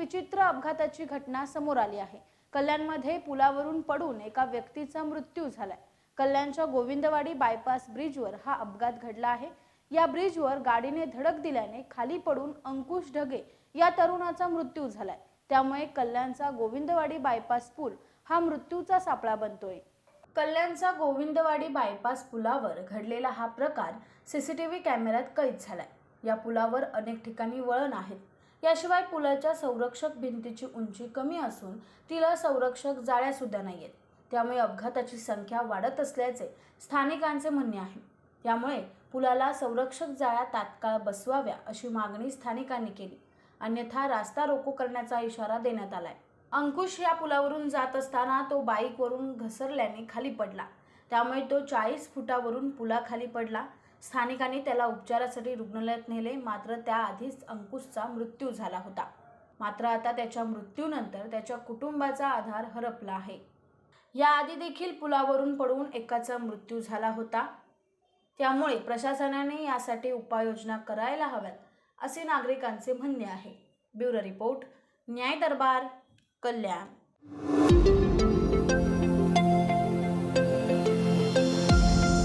विचित्र अपघाताची घटना समोर आली आहे. कल्याणमध्ये पुलावरून पडून एका व्यक्तीचा मृत्यू झालाय. कल्याणच्या गोविंदवाडी बायपास ब्रिजवर हा अपघात घडला आहे. या ब्रिजवर गाडीने धडक दिल्याने खाली पडून अंकुश ढगे या तरुणाचा मृत्यू झालाय. त्यामुळे कल्याणचा गोविंदवाडी बायपास पूल हा मृत्यूचा सापळा बनतोय. कल्याणचा गोविंदवाडी बायपास पुलावर घडलेला हा प्रकार सीसीटीव्ही कॅमेऱ्यात कैद झालाय. या पुलावर अनेक ठिकाणी वळण आहेत. याशिवाय पुलाच्या संरक्षक भिंतीची उंची कमी असून तिला संरक्षक जाळ्या सुद्धा नाहीयेत. त्यामुळे अपघाताची संख्या वाढत असल्याचे स्थानिकांचे म्हणणे आहे. त्यामुळे पुलाला संरक्षक जाळ्या तात्काळ बसवाव्या अशी मागणी स्थानिकांनी केली. अन्यथा रास्ता रोको करण्याचा इशारा देण्यात आलाय. अंकुश या पुलावरून जात असताना तो बाईकवरून घसरल्याने खाली पडला. त्यामुळे तो चाळीस फुटावरून पुलाखाली पडला. स्थानिकांनी त्याला उपचारासाठी रुग्णालयात नेले. मात्र त्याआधीच अंकुशचा मृत्यू झाला होता. मात्र आता त्याच्या मृत्यूनंतर त्याच्या कुटुंबाचा आधार हरपला आहे. याआधी देखील पुलावरून पडून एकाचा मृत्यू झाला होता. त्यामुळे प्रशासनाने यासाठी उपाययोजना करायला हव्यात असे नागरिकांचे म्हणणे आहे. ब्युरो रिपोर्ट न्याय दरबार कल्याण.